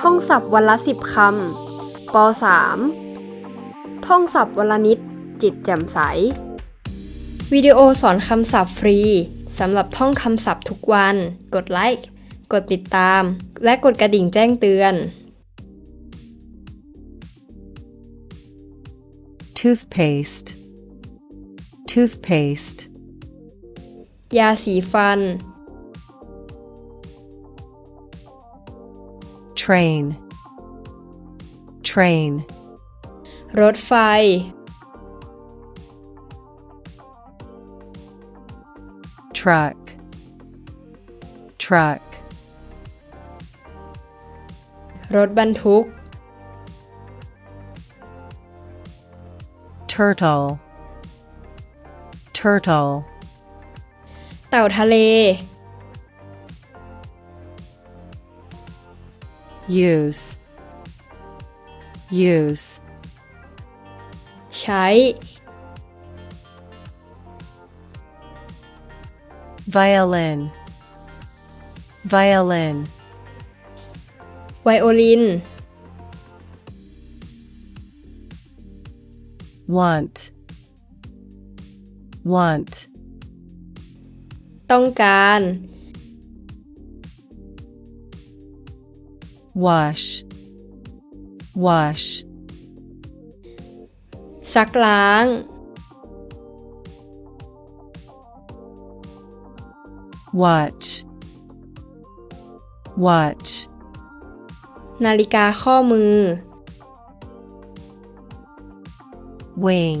ท่องศัพท์วันละสิบคำป .3 ท่องศัพท์วันละนิด จิตแจ่มใส วิดีโอสอนคำศัพท์ฟรีสำหรับท่องคำศัพท์ทุกวัน กดไลค์ กดติดตาม และกดกระดิ่งแจ้งเตือน toothpaste, toothpaste, ยาสีฟัน train, train, รถไฟ truck, truck, รถบรรทุก turtle, turtle, เต่าทะเล use, use, ใช้ violin, violin, ไวโอลิน want, want, ต้องการ wash, wash, ซักล้าง watch, watch, นาฬิกาข้อมือ wing,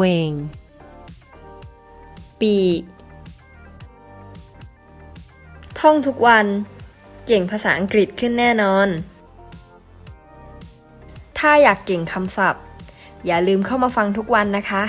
wing, ปีกท่องทุกวัน เก่งภาษาอังกฤษขึ้นแน่นอน ถ้าอยากเก่งคำศัพท์ อย่าลืมเข้ามาฟังทุกวันนะคะ